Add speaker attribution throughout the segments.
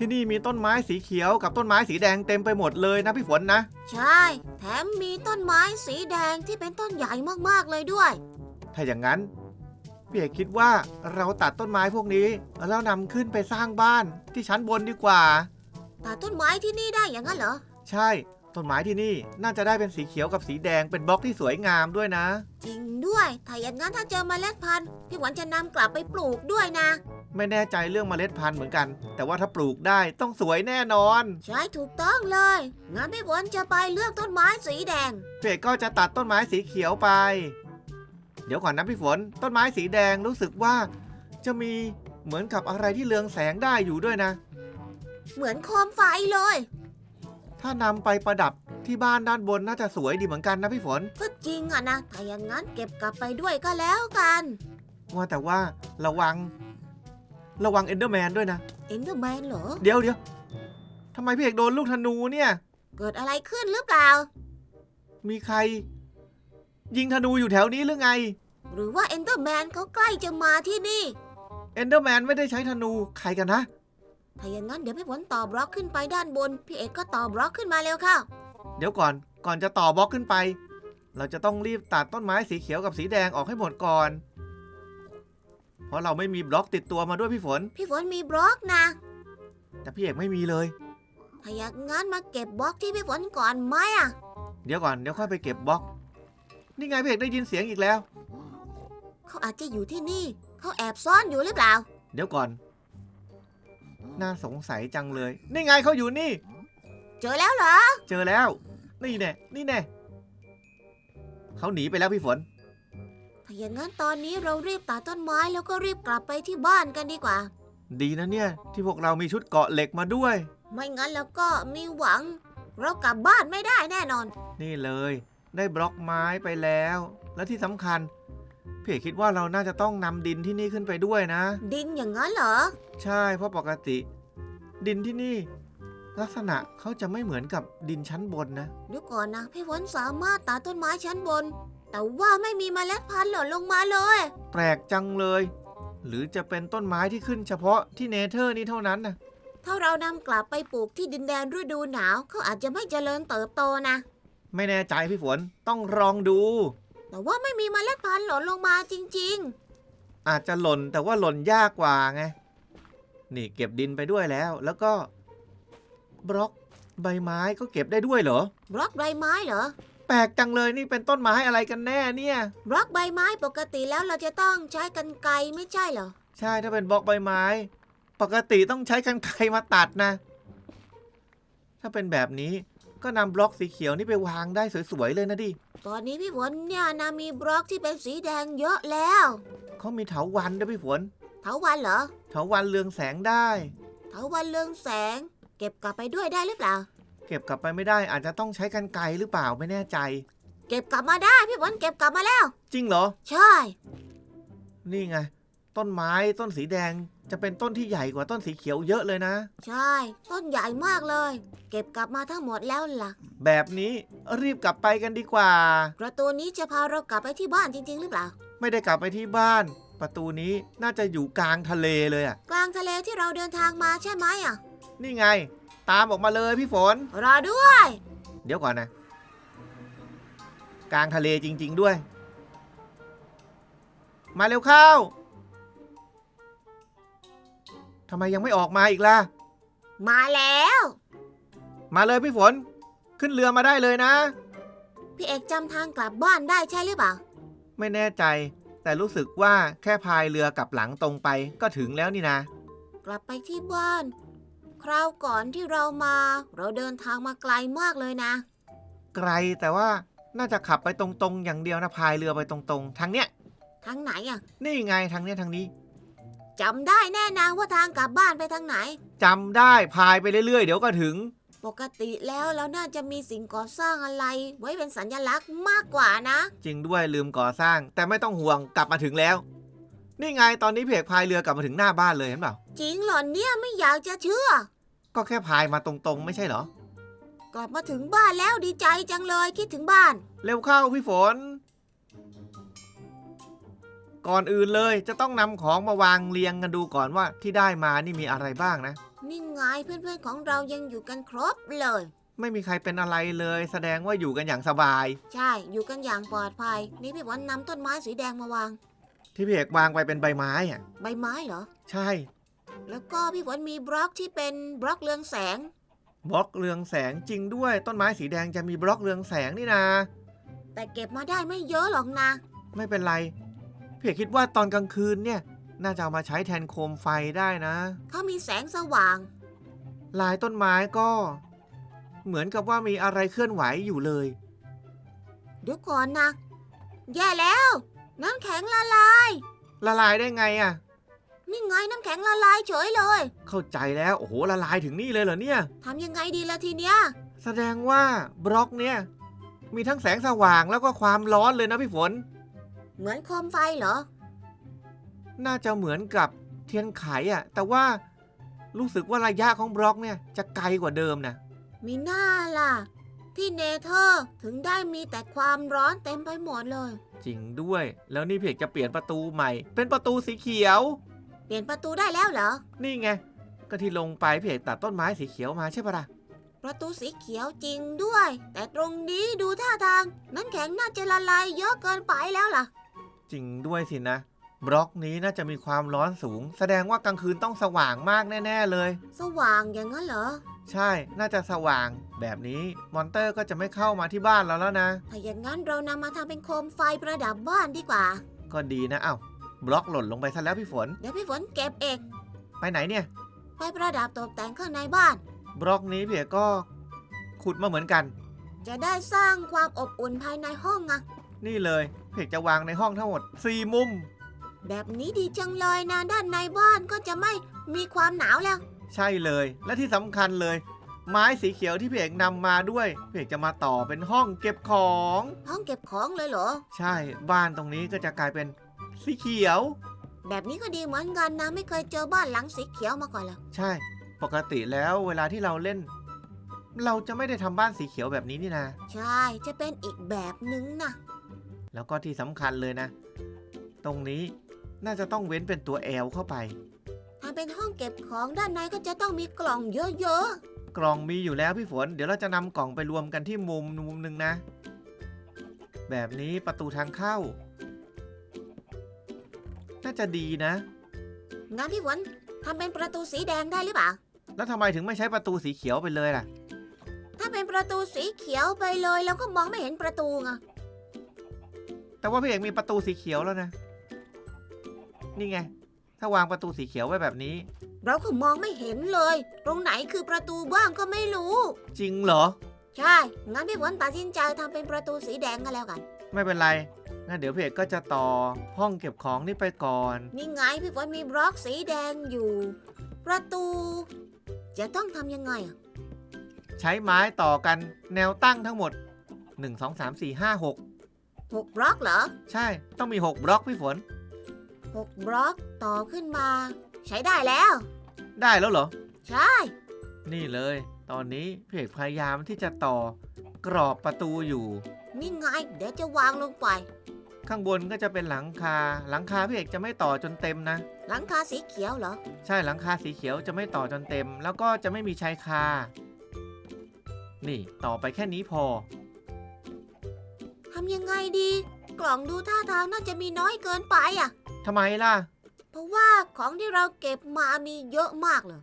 Speaker 1: ที่นี่มีต้นไม้สีเขียวกับต้นไม้สีแดงเต็มไปหมดเลยนะพี่ฝนนะ
Speaker 2: ใช่ แถมมีต้นไม้สีแดงที่เป็นต้นใหญ่มากๆเลยด้วย
Speaker 1: ถ้าอย่างนั้นพี่เอกคิดว่าเราตัดต้นไม้พวกนี้แล้วนำขึ้นไปสร้างบ้านที่ชั้นบนดีกว่า
Speaker 2: แต่ต้นไม้ที่นี่ได้อย่างนั้นเหรอ
Speaker 1: ใช่ ต้นไม้ที่นี่น่าจะได้เป็นสีเขียวกับสีแดงเป็นบล็อกที่สวยงามด้วยนะ
Speaker 2: จริงด้วย ถ้าอย่างนั้นถ้าเจอเมล็ดพันธุ์พี่หวันจะนำกลับไปปลูกด้วยนะ
Speaker 1: ไม่แน่ใจเรื่องเมล็ดพันธุ์เหมือนกัน แต่ว่าถ้าปลูกได้ต้องสวยแน่นอน
Speaker 2: ใช่ถูกต้องเลย งั้นพี่หวันจะไปเลือกต้นไม้สีแดง
Speaker 1: พี่เอกก็จะตัดต้นไม้สีเขียวไป เดี๋ยวก่อนนะพี่ฝน ต้นไม้สีแดงรู้สึกว่า จะมีเหมือนกับอะไรที่เรืองแสงได้อยู่ด้วยนะ
Speaker 2: เหมือนโคมไฟเลย
Speaker 1: ถ้านำไปประดับที่บ้านด้านบนน่าจะสวยดีเหมือนกันนะพี่ฝน
Speaker 2: ก็จริงอะนะ ถ้าอย่างนั้นเก็บกลับไปด้วยก็แล้วกัน
Speaker 1: ว่าแต่ว่าระวัง ระวังเอนเดอร์แมนด้วยนะ
Speaker 2: เอ็นเดอร์แมนเหรอ
Speaker 1: เดี๋ยวเดี๋ยวทำไมพี่เอกโดนลูกธนูเนี่ย
Speaker 2: เกิดอะไรขึ้นหรือเปล่า
Speaker 1: มีใคร ยิงธนูอยู่แถวนี้หรือไง
Speaker 2: หรือว่าเอ็นเดอร์แมนเขาใกล้จะมาที่นี่
Speaker 1: เอนเดอร์แมนไม่ได้ใช้ธนู ใครกันนะ
Speaker 2: ถ้าอย่างนั้นเดี๋ยวพี่ฝนต่อบล็อกขึ้นไปด้านบน พี่เอกก็ต่อบล็อกขึ้นมาเร็วเข้า
Speaker 1: เดี๋ยวก่อน ก่อนจะต่อบล็อกขึ้นไป เราจะต้องรีบตัดต้นไม้สีเขียวกับสีแดงออกให้หมดก่อน เพราะเราไม่มีบล็อกติดตัวมาด้วยพี่ฝน
Speaker 2: พี่ฝนมีบล็อกนะ
Speaker 1: แต่พี่เอกไม่มีเลย
Speaker 2: ถ้าอย่างนั้นมาเก็บบล็อกที่พี่ฝนก่อนไหมอะ
Speaker 1: เดี๋ยวก่อนเดี๋ยวค่อยไปเก็บบล็อก นี่ไงพี่เอกได้ยินเสียงอีกแล้ว
Speaker 2: เขาอาจจะอยู่ที่นี่ เขาแอบซ่อนอยู่หรือเปล่า
Speaker 1: เดี๋ยวก่อน น่าสงสัยจังเลย นี่ไงเขาอยู่นี่
Speaker 2: เจอแล้วเหรอ
Speaker 1: เจอแล้ว นี่แน่นี่แน่เขาหนีไปแล้วพี่ฝน
Speaker 2: ถ้า อย่างนั้นตอนนี้เรารีบตัดต้นไม้แล้วก็รีบกลับไปที่บ้านกันดีกว่า
Speaker 1: ดีนะเนี่ย ที่พวกเรามีชุดเกาะเหล็กมาด้วย
Speaker 2: ไม่งั้นแล้วก็มีหวัง เรากลับบ้านไม่ได้แน่นอน
Speaker 1: นี่เลย ได้บล็อกไม้ไปแล้ว และที่สำคัญพี่เอกคิดว่าเราน่าจะต้องนำดินที่นี่ขึ้นไปด้วยนะ
Speaker 2: ดินอย่างนั้นเหรอ
Speaker 1: ใช่เพราะปกติ ดินที่นี่ ลักษณะเขาจะไม่เหมือนกับดินชั้นบนนะ
Speaker 2: เดี๋ยวก่อนนะพี่ฝนสามารถตัดต้นไม้ชั้นบน แต่ว่าไม่มีเมล็ดพันธุ์หล่นลงมาเลย
Speaker 1: แปลกจังเลย หรือจะเป็นต้นไม้ที่ขึ้นเฉพาะที่เนเธอร์นี่เท่านั้นนะ
Speaker 2: ถ้าเรานำกลับไปปลูกที่ดินแดนฤดูหนาวเขาอาจจะไม่เจริญเติบโตนะ
Speaker 1: ไม่แน่ใจพี่ฝนต้องลองดู
Speaker 2: แต่ว่าไม่มีเมล็ดพันธุ์หล่นลงมาจริง
Speaker 1: อาจจะหล่นแต่ว่าหล่นยากกว่าไง นี่เก็บดินไปด้วยแล้ว แล้วก็บล็อกใบไม้ก็เก็บได้ด้วยเหรอ
Speaker 2: ๆบล็อกใบไม้เหรอ
Speaker 1: แปลกจังเลยนี่เป็นต้นไม้อะไรกันแน่เนี่ย
Speaker 2: บล็อกใบไม้ปกติแล้วเราจะต้องใช้กันไกรไม่ใช่เหรอ
Speaker 1: ใช่ถ้าเป็นบล็อกใบไม้ ปกติต้องใช้กันไกรมาตัดนะ ถ้าเป็นแบบนี้ก็นำบล็อกสีเขียวนี่ไปวางได้สวยๆเลยนะดิ
Speaker 2: ตอนนี้พี่ฝนเนี่ยนะมีบล็อกที่เป็นสีแดงเยอะแล้ว
Speaker 1: เขามีเถาวันด้วยพี่ฝน
Speaker 2: เถาวันเหรอ
Speaker 1: เถาวันเรืองแสงได้
Speaker 2: เถาวันเรืองแสง เก็บกลับไปด้วยได้หรือเปล่า
Speaker 1: เก็บกลับไปไม่ได้อาจจะต้องใช้กันไกรหรือเปล่าไม่แน่ใจ
Speaker 2: เก็บกลับมาได้พี่ฝนเก็บกลับมาแล้ว
Speaker 1: จริงเหรอ
Speaker 2: ใช่
Speaker 1: นี่ไง ต้นไม้ต้นสีแดงจะเป็นต้นที่ใหญ่กว่าต้นสีเขียวเยอะเลยนะ
Speaker 2: ใช่ ต้นใหญ่มากเลย เก็บกลับมาทั้งหมดแล้วล่ะ
Speaker 1: แบบนี้รีบกลับไปกันดีกว่า
Speaker 2: ประตูนี้จะพาเรากลับไปที่บ้านจริง ๆ หรือเปล่า
Speaker 1: ไม่ได้กลับไปที่บ้าน ประตูนี้น่าจะอยู่กลางทะเลเลยอะ
Speaker 2: กลางทะเลที่เราเดินทางมาใช่ไหมอะ
Speaker 1: นี่ไง ตามออกมาเลยพี่ฝน
Speaker 2: รอด้วย
Speaker 1: เดี๋ยวก่อนนะ กลางทะเลจริง ๆด้วย มาเร็วเข้าทำไมยังไม่ออกมาอีกล่ะ
Speaker 2: มาแล้ว
Speaker 1: มาเลยพี่ฝน ขึ้นเรือมาได้เลยนะ
Speaker 2: พี่เอกจำทางกลับบ้านได้ใช่หรือเปล่า
Speaker 1: ไม่แน่ใจ แต่รู้สึกว่าแค่พายเรือกลับหลังตรงไปก็ถึงแล้วนี่นะ
Speaker 2: กลับไปที่บ้าน คราวก่อนที่เรามา เราเดินทางมาไกลมากเลยนะ
Speaker 1: ไกลแต่ว่าน่าจะขับไปตรงๆ อย่างเดียวนะพายเรือไปตรงๆ ทางเนี้ย
Speaker 2: ทางไหนอะ
Speaker 1: นี่ไงทางเนี้ยทางนี้
Speaker 2: จำได้แน่นางว่าทางกลับบ้านไปทางไหน
Speaker 1: จำได้พายไปเรื่อยๆ เดี๋ยวก็ถึง
Speaker 2: ปกติแล้วเราน่าจะมีสิ่งก่อสร้างอะไร ไว้เป็นสัญลักษณ์มากกว่านะ
Speaker 1: จริงด้วยลืมก่อสร้าง แต่ไม่ต้องห่วงกลับมาถึงแล้ว นี่ไงตอนนี้เพกพายเรือกลับมาถึงหน้าบ้านเลยเห็นเปล่า
Speaker 2: จริงเหรอเนี่ยไม่อยากจะเชื่อ
Speaker 1: ก็แค่พายมาตรงๆ ไม่ใช่เหรอ
Speaker 2: กลับมาถึงบ้านแล้วดีใจจังเลยคิดถึงบ้าน
Speaker 1: เร็วเข้าพี่ฝน ก่อนอื่นเลยจะต้องนำของมาวางเรียงกันดูก่อนว่าที่ได้มานี่มีอะไรบ้างนะ
Speaker 2: นนี่ไงเพื่อนๆของเรายังอยู่กันครบเลย
Speaker 1: ไม่มีใครเป็นอะไรเลย แสดงว่าอยู่กันอย่างสบาย
Speaker 2: ใช่อยู่กันอย่างปลอดภัย นี่พี่วันนำต้นไม้สีแดงมาวาง
Speaker 1: ที่พี่เอกวางไปเป็นใบไม้อะ
Speaker 2: ใบไม้เหรอ
Speaker 1: ใช่
Speaker 2: แล้วก็พี่ฝนมีบล็อกที่เป็นบล็อกเรืองแสง
Speaker 1: บล็อกเรืองแสงจริงด้วย ต้นไม้สีแดงจะมีบล็อกเรืองแสงนี่นะ
Speaker 2: แต่เก็บมาได้ไม่เยอะหรอกนะ
Speaker 1: ไม่เป็นไร พี่เอกคิดว่าตอนกลางคืนเนี่ย น่าจะเอามาใช้แทนโคมไฟได้นะ
Speaker 2: เขามีแสงสว่าง
Speaker 1: ลายต้นไม้ก็ เหมือนกับว่ามีอะไรเคลื่อนไหวอยู่เลย
Speaker 2: เดี๋ยวก่อนนะ แย่แล้ว น้ำแข็งละลาย
Speaker 1: ละลายได้ไงอะ
Speaker 2: นี่ไงน้ำแข็งละลายเฉยเลย
Speaker 1: เข้าใจแล้ว โอ้โห ละลายถึงนี่เลยเหรอเนี่ย
Speaker 2: ทำยังไงดีละทีเนี้ย
Speaker 1: แสดงว่าบล็อกเนี่ย มีทั้งแสงสว่างแล้วก็ความร้อนเลยนะพี่ฝน
Speaker 2: เหมือนโคมไฟเหรอ
Speaker 1: น่าจะเหมือนกับเทียนไขอะแต่ว่ารู้สึกว่าระยะของบล็อกเนี่ยจะไกลกว่าเดิมนะ
Speaker 2: มีหน้าล่ะ ที่เนเธอร์ถึงได้มีแต่ความร้อนเต็มไปหมดเลย
Speaker 1: จริงด้วย แล้วนี่เพกจะเปลี่ยนประตูใหม่ เป็นประตูสีเขียว
Speaker 2: เปลี่ยนประตูได้แล้วเหรอ
Speaker 1: นี่ไง ก็ที่ลงไปเพกตัดต้นไม้สีเขียวมาใช่ปะล่ะ
Speaker 2: ประตูสีเขียวจริงด้วย แต่ตรงนี้ดูท่าทางน้ำแข็งน่าจะละลายเยอะเกินไปแล้วล่ะ
Speaker 1: จริงด้วยสินะ บล็อกนี้น่าจะมีความร้อนสูง แสดงว่ากลางคืนต้องสว่างมากแน่ ๆเลย
Speaker 2: สว่างอย่างนั้นเหรอ
Speaker 1: ใช่น่าจะสว่าง แบบนี้มอนเตอร์ก็จะไม่เข้ามาที่บ้านเราแล้วนะ
Speaker 2: ถ้าอย่างนั้นเรานำมาทำเป็นโคมไฟประดับบ้านดีกว่า
Speaker 1: ก็ดีนะอ้าวบล็อกหล่นลงไปซะแล้วพี่ฝน
Speaker 2: เดี๋ยวพี่ฝนเก็บเอง
Speaker 1: ไปไหนเนี่ย
Speaker 2: ไปประดับตกแต่งข้างในบ้าน
Speaker 1: บล็อกนี้พี่เอกก็ ขุดมาเหมือนกัน
Speaker 2: จะได้สร้างความอบอุ่นภายในห้องอะ
Speaker 1: นี่เลยพี่เอกจะวางในห้องทั้งหมด4มุม
Speaker 2: แบบนี้ดีจังเลยนะด้านในบ้านก็จะไม่มีความหนาวแล้ว
Speaker 1: ใช่เลย และที่สำคัญเลย ไม้สีเขียวที่พี่เอกนำมาด้วยพี่เอกจะมาต่อเป็นห้องเก็บของ
Speaker 2: ห้องเก็บของเลยเหรอ
Speaker 1: ใช่บ้านตรงนี้ก็จะกลายเป็นสีเขียว
Speaker 2: แบบนี้ก็ดีเหมือนกันนะไม่เคยเจอบ้านหลังสีเขียวมาก่อนเลย
Speaker 1: ใช่ ปกติแล้วเวลาที่เราเล่น เราจะไม่ได้ทำบ้านสีเขียวแบบนี้นี่นะ
Speaker 2: ใช่จะเป็นอีกแบบนึงนะ
Speaker 1: แล้วก็ที่สำคัญเลยนะ ตรงนี้ น่าจะต้องเว้นเป็นตัวแอลเข้าไป
Speaker 2: ถ้าเป็นห้องเก็บของด้านในก็จะต้องมีกล่องเยอะ
Speaker 1: กล่องมีอยู่แล้วพี่ฝน เดี๋ยวเราจะนำกล่องไปรวมกันที่มุมมุมหนึ่งนะ แบบนี้ประตูทางเข้า น่าจะดีนะ
Speaker 2: ๆ งั้นพี่ฝนทำเป็นประตูสีแดงได้หรือเปล่า
Speaker 1: แล้วทำไมถึงไม่ใช้ประตูสีเขียวไปเลยล่ะ
Speaker 2: ถ้าเป็นประตูสีเขียวไปเลยเราก็มองไม่เห็นประตูไง
Speaker 1: แต่ว่าพี่เอกมีประตูสีเขียวแล้วนะ นี่ไง ถ้าวางประตูสีเขียวไว้แบบนี้
Speaker 2: เราก็มองไม่เห็นเลย ตรงไหนคือประตูบ้างก็ไม่รู้
Speaker 1: จริงเหรอ
Speaker 2: ใช่ งั้นพี่ฝนตัดสินใจทำเป็นประตูสีแดงกันแล้วกัน
Speaker 1: ไม่เป็นไรงั้นเดี๋ยวพี่เอกก็จะต่อห้องเก็บของนี่ไปก่อน
Speaker 2: นี่ไงพี่ฝนมีบล็อกสีแดงอยู่ ประตู จะต้องทำยังไงอะ
Speaker 1: ใช้ไม้ต่อกันแนวตั้งทั้งหมด 1 2 3 4 5 6
Speaker 2: หกบล็อกเหรอ
Speaker 1: ใช่ ต้องมี 6 บล็อกพี่ฝน
Speaker 2: หกบล็อกต่อขึ้นมา ใช้ได้แล้ว
Speaker 1: ได้แล้วเหรอ
Speaker 2: ใช่
Speaker 1: นี่เลย ตอนนี้พี่เอกพยายามที่จะต่อกรอบประตูอยู่
Speaker 2: นี่ไง เดี๋ยวจะวางลงไป
Speaker 1: ข้างบนก็จะเป็นหลังคา หลังคาพี่เอกจะไม่ต่อจนเต็มนะ
Speaker 2: หลังคาสีเขียวเหรอ
Speaker 1: ใช่หลังคาสีเขียวจะไม่ต่อจนเต็ม แล้วก็จะไม่มีชายคา นี่ต่อไปแค่นี้พอ
Speaker 2: ทำยังไงดี กล่องดูท่าทางน่าจะมีน้อยเกินไปอะ
Speaker 1: ทำไมล่ะ
Speaker 2: เพราะว่าของที่เราเก็บมามีเยอะมากเลย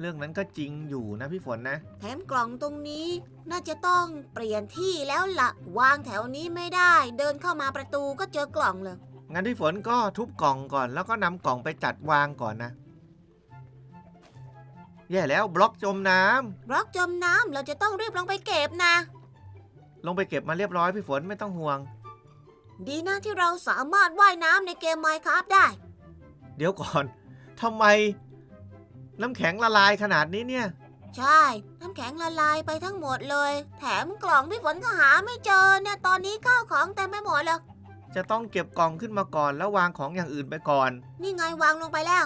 Speaker 1: เรื่องนั้นก็จริงอยู่นะพี่ฝนนะ
Speaker 2: แถมกล่องตรงนี้น่าจะต้องเปลี่ยนที่แล้วละ่ะ วางแถวนี้ไม่ได้ เดินเข้ามาประตูก็เจอกล่องเลย
Speaker 1: งั้นพี่ฝนก็ทุบกล่องก่อน แล้วก็นำกล่องไปจัดวางก่อนนะ แย่แล้วบล็อกจมน้ำ
Speaker 2: บล็อกจมน้ำเราจะต้องรีบลงไปเก็บนะ
Speaker 1: ลงไปเก็บมาเรียบร้อยพี่ฝนไม่ต้องห่วง
Speaker 2: ดีนะที่เราสามารถว่ายน้ำในเกมไมค์ครับได้
Speaker 1: เดี๋ยวก่อนทำไม น้ำแข็งละลายขนาดนี้เนี่ย
Speaker 2: ใช่ น้ำแข็งละลายไปทั้งหมดเลย แถมกล่องพี่ฝนก็หาไม่เจอเนี่ยตอนนี้ข้าวของเต็มไปหมดเลย
Speaker 1: จะต้องเก็บกล่องขึ้นมาก่อนแล้ววางของอย่างอื่นไปก่อน
Speaker 2: นี่ไงวางลงไปแล้ว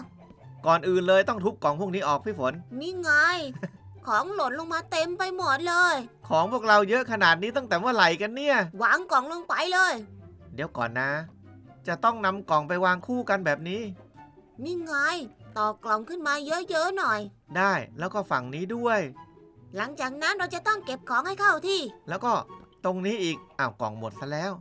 Speaker 1: ก่อนอื่นเลยต้องทุบกล่องพวกนี้ออกพี่ฝน
Speaker 2: นี่ไง ของหล่นลงมาเต็มไปหมดเลย
Speaker 1: ของพวกเราเยอะขนาดนี้ตั้งแต่เมื่อไหร่กันเนี่ย
Speaker 2: วางกล่องลงไปเลย
Speaker 1: เดี๋ยวก่อนนะ จะต้องนำกล่องไปวางคู่กันแบบนี้
Speaker 2: นี่ไง ต่อกล่องขึ้นมาเยอะๆหน่อย
Speaker 1: ได้แล้วก็ฝั่งนี้ด้วย
Speaker 2: หลังจากนั้นเราจะต้องเก็บของให้เข้าที่
Speaker 1: แล้วก็ตรงนี้อีกอ้าวกล่องหมดซะแล้ว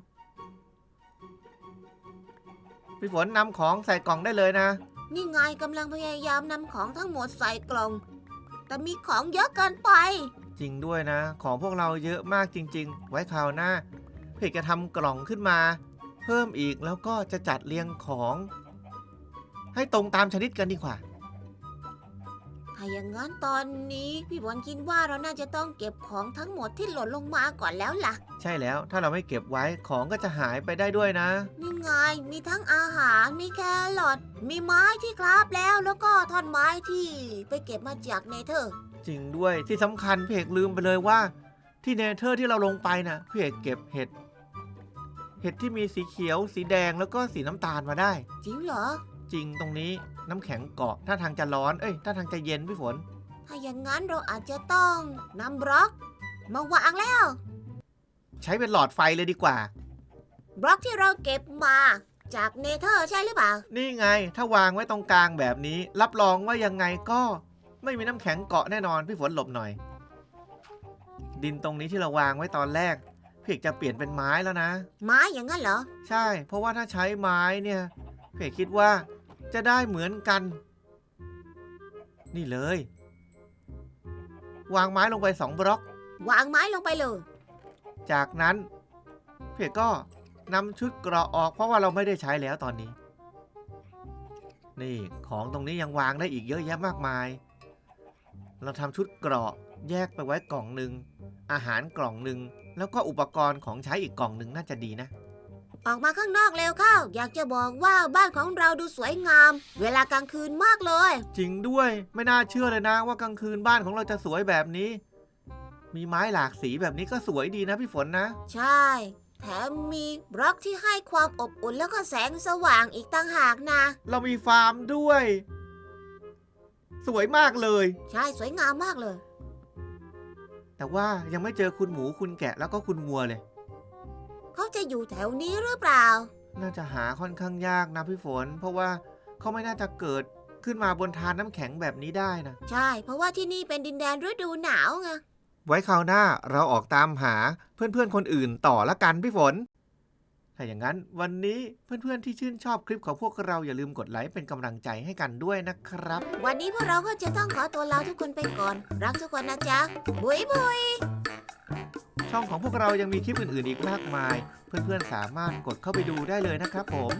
Speaker 1: พี่ฝนนำของใส่กล่องได้เลยนะ
Speaker 2: นี่ไงกำลังพยายามนำของทั้งหมดใส่กล่อง แต่มีของเยอะเกินไป
Speaker 1: จริงด้วยนะ ของพวกเราเยอะมากจริง ๆ ไว้คราวหน้า เพจจะทำกล่องขึ้นมา เพิ่มอีกแล้วก็จะจัดเรียงของ ให้ตรงตามชนิดกันดีกว่า
Speaker 2: ถ้าอย่างนั้นตอนนี้พี่บอลคิดว่าเราน่าจะต้องเก็บของทั้งหมดที่หล่นลงมาก่อนแล้วล่ะ
Speaker 1: ใช่แล้วถ้าเราไม่เก็บไว้ของก็จะหายไปได้ด้วยนะ
Speaker 2: นี่ไงมีทั้งอาหารมีแครอทมีไม้ที่คราบแล้วแล้วก็ท่อนไม้ที่ไปเก็บมาจากเนเธอร์
Speaker 1: จริงด้วยที่สำคัญพี่เอกลืมไปเลยว่า ที่เนเธอร์ที่เราลงไปนะพี่เอกเก็บเห็ด เห็ดที่มีสีเขียว สีแดงแล้วก็สีน้ำตาลมาได้
Speaker 2: จริงเหรอ
Speaker 1: จริงตรงนี้น้ำแข็งเกาะถ้าทางจะร้อนเอ้ยถ้าทางจะเย็นพี่ฝน
Speaker 2: ถ้าอย่างนั้นเราอาจจะต้องนำบล็อก มาวางแล้ว
Speaker 1: ใช้เป็นหลอดไฟเลยดีกว่า
Speaker 2: บล็อกที่เราเก็บมาจากเนเธอร์ใช่หรือเปล่า
Speaker 1: นี่ไงถ้าวางไว้ตรงกลางแบบนี้ รับรองว่ายังไงก็ไม่มีน้ำแข็งเกาะแน่นอนพี่ฝนหลบหน่อย ดินตรงนี้ที่เราวางไว้ตอนแรกพี่ เอกจะเปลี่ยนเป็นไม้แล้วนะ
Speaker 2: ไม้อย่างนั้นเหรอ
Speaker 1: ใช่ เพราะว่าถ้าใช้ไม้เนี่ยพี่เอกคิดว่าจะได้เหมือนกัน นี่เลย วางไม้ลงไปสองบล็อก
Speaker 2: วางไม้ลงไปเลย
Speaker 1: จากนั้นพี่เอกก็นำชุดเกราะออกเพราะว่าเราไม่ได้ใช้แล้วตอนนี้ นี่ของตรงนี้ยังวางได้อีกเยอะแยะมากมาย เราทำชุดเกราะแยกไปไว้กล่องหนึ่ง อาหารกล่องหนึ่งแล้วก็อุปกรณ์ของใช้อีกกล่องหนึ่งน่าจะดีนะ
Speaker 2: ออกมาข้างนอกเร็วเข้า อยากจะบอกว่าบ้านของเราดูสวยงาม เวลากลางคืนมากเลย
Speaker 1: จริงด้วยไม่น่าเชื่อเลยนะ ว่ากลางคืนบ้านของเราจะสวยแบบนี้ มีไม้หลากสีแบบนี้ก็สวยดีนะพี่ฝนนะ
Speaker 2: ใช่ แถมมีบล็อกที่ให้ความอบอุ่นแล้วก็แสงสว่างอีกต่างหากนะ
Speaker 1: เรามีฟาร์มด้วย สวยมากเลย
Speaker 2: ใช่สวยงามมากเลย
Speaker 1: แต่ว่ายังไม่เจอคุณหมูคุณแกะแล้วก็คุณวัวเลย
Speaker 2: เขาจะอยู่แถวนี้หรือเปล่า
Speaker 1: น่าจะหาค่อนข้างยากนะพี่ฝน เพราะว่าเขาไม่น่าจะเกิดขึ้นมาบนทานน้ำแข็งแบบนี้ได้นะ
Speaker 2: ใช่ เพราะว่าที่นี่เป็นดินแดนฤดูหนาวไง
Speaker 1: ไว้คราวหน้าเราออกตามหาเพื่อนๆคนอื่นต่อละกันพี่ฝน ถ้าอย่างนั้นวันนี้เพื่อนๆที่ชื่นชอบคลิปของพวกเราอย่าลืมกดไลค์เป็นกำลังใจให้กันด้วยนะครับ
Speaker 2: วันนี้พวกเราก็จะต้องขอตัวลาทุกคนไปก่อน รักทุกคนนะจ๊ะบุยบุย
Speaker 1: ช่องของพวกเรายังมีคลิปอื่นๆอีกมากมาย เพื่อนๆสามารถกดเข้าไปดูได้เลยนะครับผม